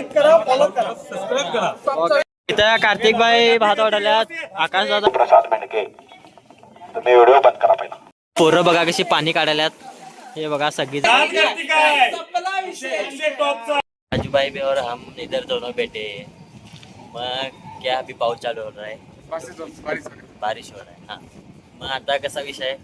Like करा follow करा. Subscribe करा. इथं कार्तिक भाई भात वाढवल्यात. आकाश दादा. प्रसाद मेंढके तुम्ही व्हिडिओ बंद करा पहिला. पोरं बघा कशी पाणी काढायल्यात. हे बघा सगळी राजूभाई भी और हम इधर दोनों बैठे. मग क्या अभी पाऊस चालू हो रहा है बारिश हो रहा है हा. मग आता कसा विषय?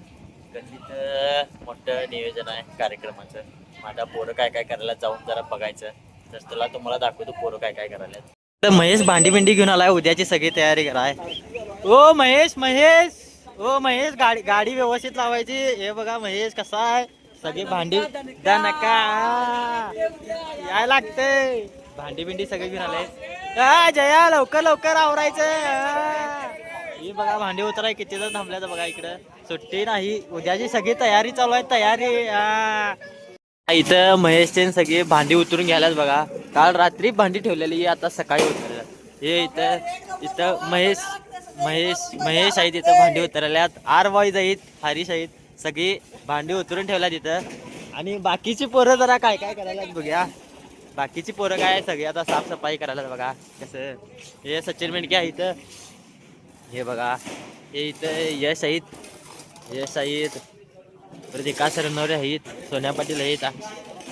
गल्लीत मोठं नियोजन आहे कार्यक्रमाचं. मग आता पोरं काय काय करायला जाऊन जरा बघायचं. तर तुला तुम्हाला दाखवतो पोरं काय काय करायला तर महेश भांडी भिंडी घेऊन आलाय उद्याची सगळी तयारी कराय. ओ महेश महेश! ओ महेश गाडी गाडी व्यवस्थित लावायची. हे बघा महेश कसा आहे. सगळी भांडी द्या नका. याय लागते भांडी भिंडी सगळी घेऊन आले जया लवकर लवकर आवरायचं. ही बघा भांडी उतराय किती जण थांबल्याचं बघा इकडं. सुट्टी नाही. उद्याची सगळी तयारी चालू आहे तयारी. इथं महेश महेशचे सगळी भांडी उतरून घ्यायलाच बघा. काल रात्री भांडी ठेवलेली आता सकाळी उतरल्या हे इथं इथं महेश महेश महेश आहेत इथं भांडी उतरल्यात. आर बॉईज आहेत हरीश आहेत सगळी भांडी उतरून ठेवल्यात इथं. आणि बाकीची पोरं जरा काय काय करायला बघूया. बाकीची पोरं काय सगळी आता साफसफाई करायला बघा. कसं हे सचिन मेंढके आहे इथं. हे बघा हे इथं यश आहेत. यश आहेत. परत विकास सरनवरे आहेत? सोन्या पाटील आहेत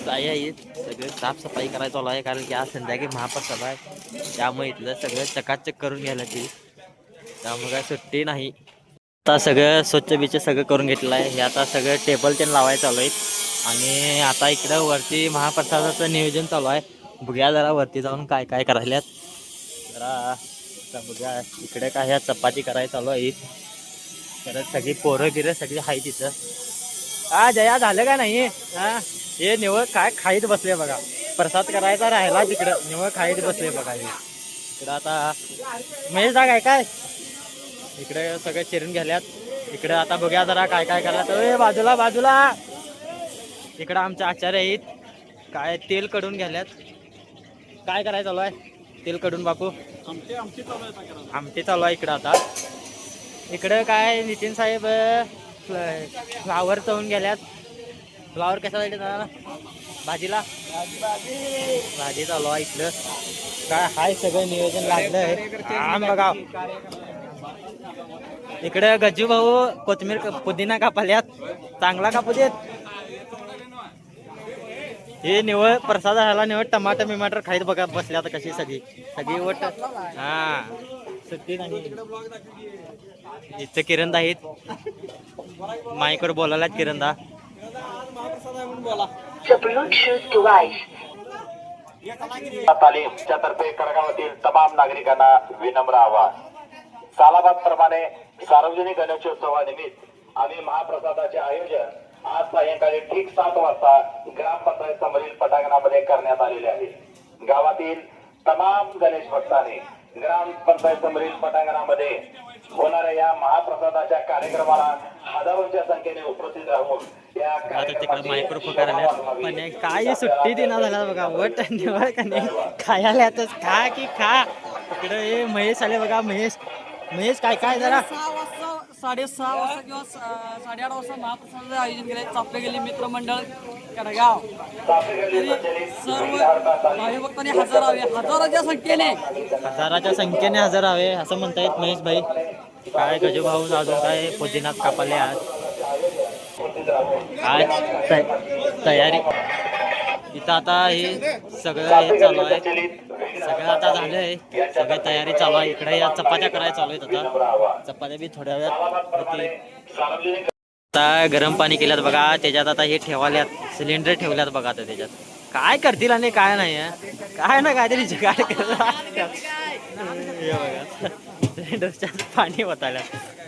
ताई आहेत. सगळं साफसफाई करायचं चालू आहे कारण की आज संध्याकाळी महाप्रसाद आहे. त्यामुळे इथलं सगळं चकाचक करून घ्यायला ते त्यामुळे काय सुट्टी नाही. आता सगळं स्वच्छ बिच्छ सगळं करून घेतलं आहे. हे आता सगळं टेबल त्यानं लावायला चालू आहेत. आणि आता इकडं वरती महाप्रसादाचं नियोजन चालू आहे. बघूया जरा वरती जाऊन काय काय करायल्यात. जरा आता इकडे काय ह्या चपाती करायला चालू आहे परत सगळी पोरं गिरं सगळी आहे तिथं हा जया झालं का नाही? हा? हे निवळ काय खाईत बसले बघा. प्रसाद करायचा राहिला तिकडं. निवळ खाईत बसले बघा हे. इकडं आता महेश जाग आहे काय? इकडे सगळे चिरून घ्याल्यात. इकडे आता बघूया जरा काय काय करायचं. ए बाजूला बाजूला. इकडं आमचे आचार्य आहेत. काय तेल कडून घ्याल्यात. काय करायचं चालू आहे? तेल कडून बापू. आमटी चालू आहे इकडं आता. इकडं काय नितीन साहेब फ्लावर होऊन गेल्यात. फ्लावर कशासाठी दादा? भाजीला? भाजी चालू आहे इकडं. काय हाय सगळं नियोजन लागलंय आम बघा. इकडे गज्जू भाऊ कोथमीर पुदिना कापाल्यात. चांगला कापू देत. हे निवळ प्रसाद झाला निवड टमाटर मिमाटर खाईत बघा बसल्यात कशी सगळी. सगळी वट हा. इथं किरणदा आहेत. माईकडे बोलायला किरणदा तर्फे करगावातील तमाम नागरिकांना विनम्र आवाहन सालाबाद प्रमाणे सार्वजनिक गणेशोत्सवानिमित्त आम्ही महाप्रसादाचे आयोजन आज सायंकाळी ठीक सात वाजता ग्रामपंचायत समोरील पटांगणामध्ये करण्यात आलेले आहे. गावातील तमाम गणेश भक्तांनी ग्रामपंचायत समोरील पटांगणामध्ये होणाऱ्या या महाप्रसादाच्या कार्यक्रमाला हजारोच्या संख्येने उपस्थित राहून या कार्यक्रमाची काय सुट्टी देणार झाला बघा. वट निवळ का नाही? खायलाच खा की खा. इकडे महेश आले बघा. महेश महेश काय काय जरा? साडेसहा वाजता किंवा साडेआठ वाजता महाप्रसादाचं आयोजन केलं. चापले गेले मित्रमंडळ कडगाव. तरी सर्व भाविभक्तांनी हजारावे हजाराच्या संख्येने. हजाराच्या संख्येने हजर हवे असं म्हणतायत महेश भाई. काय गजू भाऊ अजून काय पुदिनात कापले आज आज तयारी इथं आता हे सगळं हे चालू आहे. सगळं आता झालंय सगळी तयारी चालू आहे. इकडे या चपात्या करायला चालू आहेत आता. चपात्या बी थोड्या वेळात होतील. आता गरम पाणी केल्यात बघा. त्याच्यात आता हे ठेवाल्यात. सिलेंडर ठेवल्यात बघा आता त्याच्यात. काय करतील आणि काय नाही काय ना काहीतरी काय करतात बघा. सिलेंडरच्यात पाणी ओतायला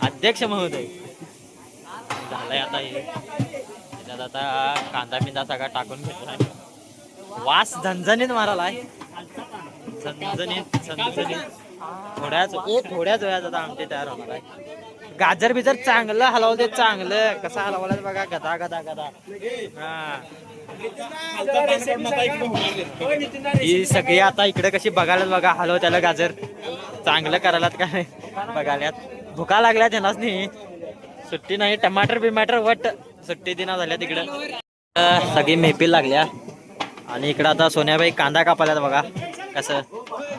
अध्यक्ष महोदय. झालंय आता हे. त्याच्यात आता कांदा बिंदा सगळा टाकून घेतला वास झणझणीत मारालाय झणझणीत झणझणीत. थोड्याच एक थोड्याच वेळात आता आमचे तयार होणार आहे. गाजर बिजर चांगलं हलवते चांगलं. कसं हलवलं बघा गदा गदा गदा. हा. ही सगळी आता इकडे कशी बघायला बघा हलव त्याला गाजर. चांगलं करायलात का नाही? भुका लागल्या त्यांनाच नाही सुट्टी नाही टमाटर बिमाटर वट. सुट्टी दिना झाल्या तिकडं सगळी मेपी लागल्या. आणि इकडं आता सोन्याबाई कांदा कापायला बघा. कसं?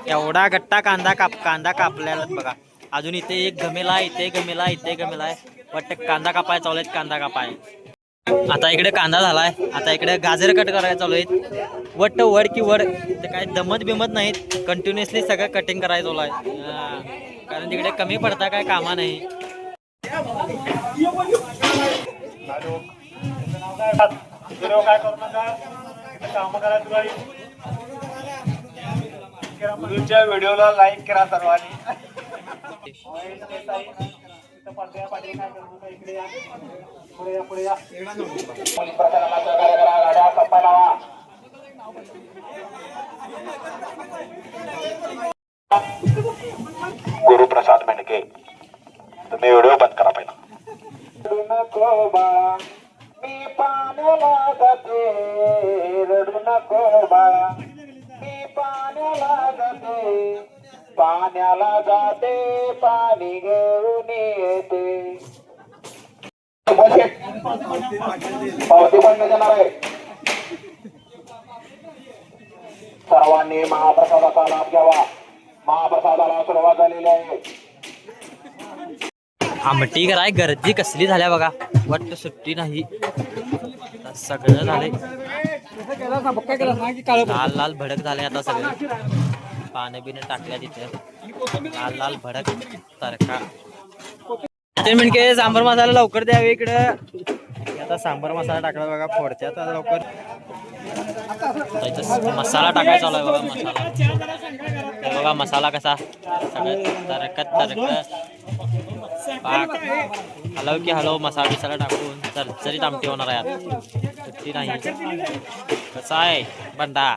एवढा गट्टा कांदा काप कांदा कापलेला बघा. अजून इथे एक गमेला इथे गमेला इथे गमेला आहे. वाटतं कांदा कापाय चालू आहेत कांदा कापाय. आता इकडे कांदा झालाय. आता इकडे गाजर कट करायला चालू आहेत. वट वड की वड ते काय दमत बिमत नाहीत. कंटिन्युअसली सगळं कटिंग करायचं चालू आहे. कारण तिकडे कमी पडता काय कामा नाही. तुमच्या व्हिडिओला लाईक करा सर्वांनी. गुरुप्रसाद मेंढके तुम्ही व्हिडिओ बंद करा पहिला पाण्याला जाते रडू नको बाळा मी पाण्याला जाते पाण्याला जाते पाणी घेऊन येते पावती पण जाणार आहे सर्वांनी महाप्रसादाचा लाभ घ्यावा महाप्रसादाला सुरुवात झालेली आहे आमटी कराय गर्दी कसली झाल्या बघा. वाटत सुट्टी नाही. सगळं झालंय. लाल लाल भडक झाले आता सगळे. पाणी बिने टाकल्या तिथे. लाल लाल भडक तारखा ते म्हणके सांबर मसाला लवकर द्यावे इकडं. आता सांबर मसाला टाकला बघा फोडत्यात आता लवकर. मसाला टाकायचा चालू आहे बघा मसाला. बघा मसाला कसा. सगळं तरकत तरकत पाक हलव की हलव मसाला बिसाला टाकून चरचरीत आमटी होणार आहे सुट्टी नाही. कसा आहे? बंडा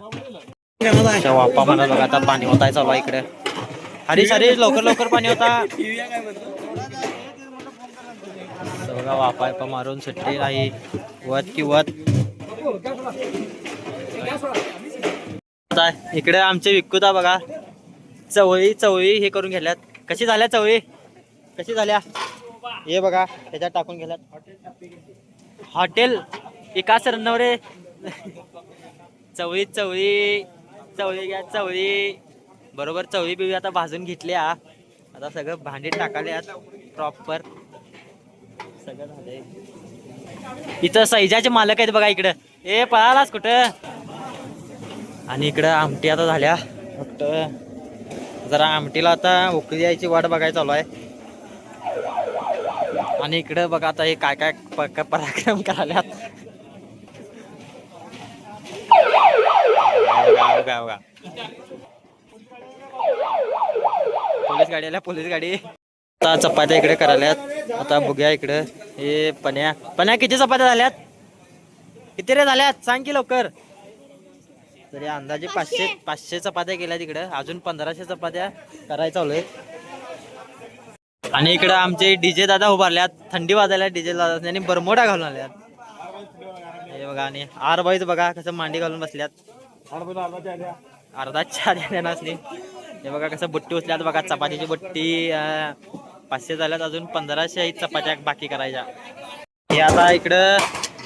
वापा म्हणा बघा आता पाणी होत आहे चालू आहे इकडे. हरीश हरीश लवकर लवकर पाणी होता. बघा वापा वापा मारून सुट्टी नाही. वत की वत. इकडे आमचे विकूता बघा. चवळी चवळी हे करून घेतल्यात. कशी झाल्या चवळी? कशी झाल्या? हे बघा त्याच्यात टाकून गेल्यात हॉटेल विकास रन्नवरे चवळी चवळी चवळी घ्या चवळी. बरोबर चवळी बिवळी आता भाजून घेतल्या. आता सगळं भांडीत टाकाल्यात प्रॉपर सगळं झालंय. इथं सैजाचे मालक आहेत बघा इकडं. ए पळालास कुठं? आणि इकडं आमटी आता झाल्या. फक्त जरा आमटीला आता उकळी यायची वाट बघायला चालू आहे. आणि इकडं बघा आता हे काय काय पराक्रम कराल्यात बघा, बघा, पोलीस गाडी आल्या पोलीस गाडी. आता चपात्या इकडे कराल्यात आता बघूया इकडं. हे पण्या पण्या किती चपात्या झाल्यात? किती रे झाल्यात? सांग की लवकर. तरी अंदाजे पाचशे पाचशे चपात्या केल्या तिकडं अजून पंधराशे चपात्या करायचा चालू आहे आणि इकडं आमचे डीजे दादा उभारल्यात. थंडी वाजायला डीजे दादा आणि बरमोडा घालून आल्यात. हे बघा आणि आर बाईच बघा कसं मांडी घालून बसल्यात. अर्धा चार द्या नसली हे बघा कसं बुट्टी उचल्यात बघा चपातीची बुट्टी पाचशे झाल्यात अजून पंधराशे आहेत चपात्या बाकी करायच्या. हे आता इकडं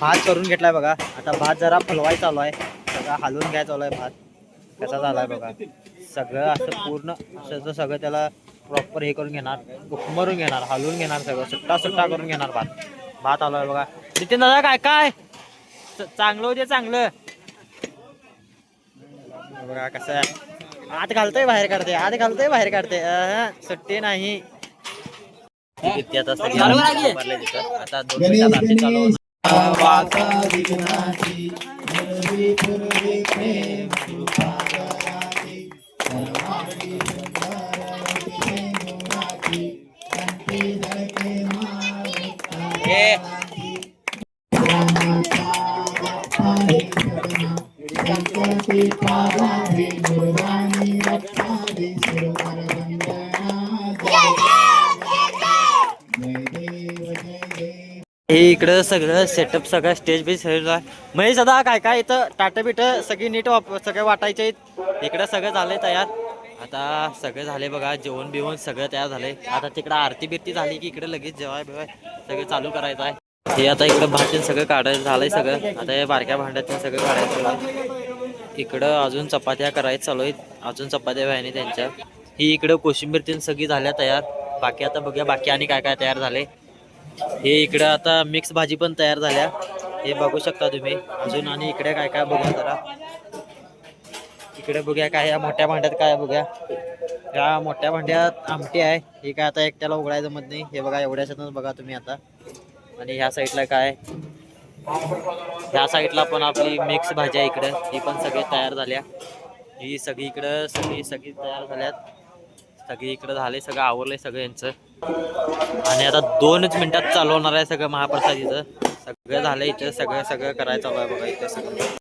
भात करून घेतलाय बघा. आता भात जरा फलवाय चालू आहे. सगळा हलवून घ्याय चालू आहे भात. कसा झालाय बघा. सगळं असं पूर्ण असं सगळं त्याला प्रॉपर हे करून घेणार उकमरून घेणार हलवून घेणार सगळं सुट्टा सुट्टा करून घेणार भात भात आलो आहे बघा नितीन दादा काय काय चांगलं होते चांगलं बघा कसं आहे आत घालतोय बाहेर काढते आत घालतोय बाहेर काढते सुट्टी नाही आता दोन चालू हे इकडं सगळं सेटअप सगळं स्टेज बी सगळं म्हणजे सदा काय काय इथं टाटा बिट सगळी नीट वाप सगळं वाटायचे इकडं सगळं झालंय तयार. आता सगळं झाले बघा जेवण बिवण सगळं तयार झालंय. आता तिकडं आरती बिरती झाली की इकडे लगेच जेवाय बिवाय सगळं चालू करायचं आहे. हे आता इकडं भाषण सगळं काढायचं झालंय सगळं. आता हे बारक्या भांड्यात सगळं काढायचं इकडं अजून चपात्या करायचं चालू आहेत. अजून चपात्या व्हायने त्यांच्या. ही इकडं कोशिंबीर तीन सगळी झाल्या तयार. बाकी आता बघूया बाकी आणि काय काय तयार झाले हे इकडं आता मिक्स भाजी पण तयार झाल्या. हे बघू शकता तुम्ही. अजून आणि इकडे काय काय बघूया जरा. इकडे बघूया काय या मोठ्या भांड्यात काय बघूया. या मोठ्या भांड्यात आमटी आहे. हे काय आता एकट्याला उघडायचं मत नाही. हे बघा एवढ्याच्यातच बघा तुम्ही आता. आणि ह्या साईडला काय? ह्या साईडला पण आपली मिक्स भाजी आहे इकडं. ही पण सगळी तयार झाल्या. ही सगळी इकडं सगळी सगळी तयार झाल्यात. सगळी इकडं झाले सगळं आवरलंय सगळं यांचं. आणि आता दोनच मिनिटात चालू होणार आहे सगळं महाप्रसादीचं. सगळं झालं इथं. सगळं सगळं करायचं आहे बघा इथं सगळं.